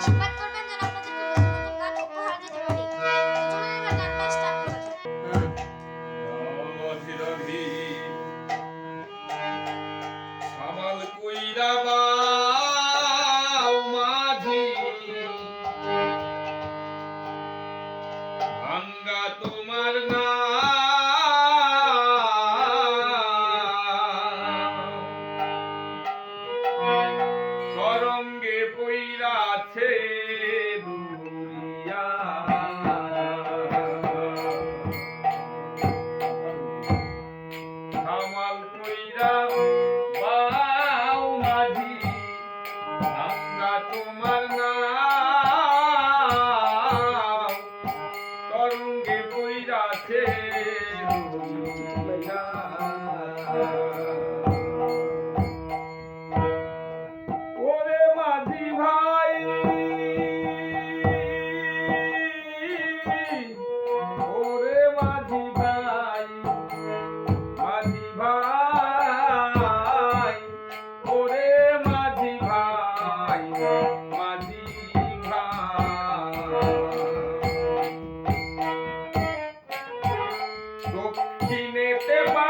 আশীর্বাদ দক্ষিণেতে বা